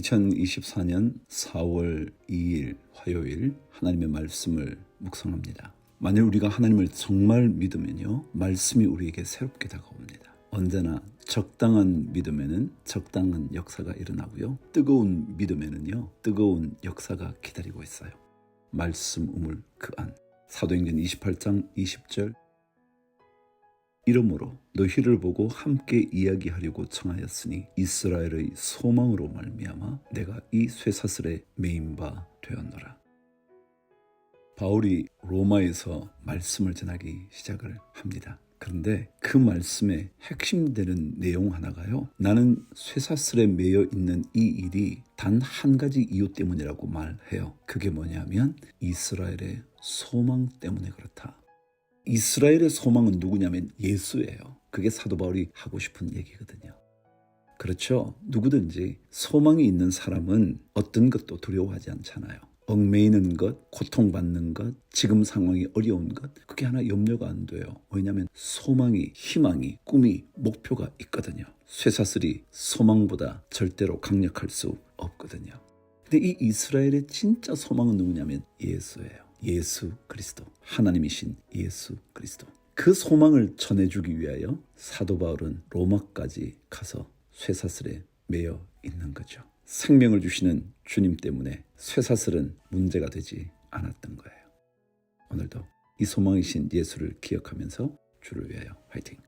2024년 4월 2일 화요일 하나님의 말씀을 묵상합니다. 만일 우리가 하나님을 정말 믿으면요, 말씀이 우리에게 새롭게 다가옵니다. 언제나 적당한 믿음에는 적당한 역사가 일어나고요, 뜨거운 믿음에는요, 뜨거운 역사가 기다리고 있어요. 말씀 우물 그 안. 사도행전 28장 20절 이러므로 너희를 보고 함께 이야기하려고 청하였으니 이스라엘의 소망으로 말미암아 내가 이 쇠사슬에 메인 바 되었노라. 바울이 로마에서 말씀을 전하기 시작을 합니다. 그런데 그 말씀의 핵심되는 내용 하나가요. 나는 쇠사슬에 매여 있는 이 일이 단 한 가지 이유 때문이라고 말해요. 그게 뭐냐면 이스라엘의 소망 때문에 그렇다. 이스라엘의 소망은 누구냐면 예수예요. 그게 사도 바울이 하고 싶은 얘기거든요. 그렇죠. 누구든지 소망이 있는 사람은 어떤 것도 두려워하지 않잖아요. 얽매이는 것, 고통받는 것, 지금 상황이 어려운 것, 그게 하나 염려가 안 돼요. 왜냐하면 소망이, 희망이, 꿈이, 목표가 있거든요. 쇠사슬이 소망보다 절대로 강력할 수 없거든요. 근데 이 이스라엘의 진짜 소망은 누구냐면 예수예요. 예수 그리스도. 하나님이신 예수 그리스도. 그 소망을 전해주기 위하여 사도 바울은 로마까지 가서 쇠사슬에 매여 있는 거죠. 생명을 주시는 주님 때문에 쇠사슬은 문제가 되지 않았던 거예요. 오늘도 이 소망이신 예수를 기억하면서 주를 위하여 화이팅!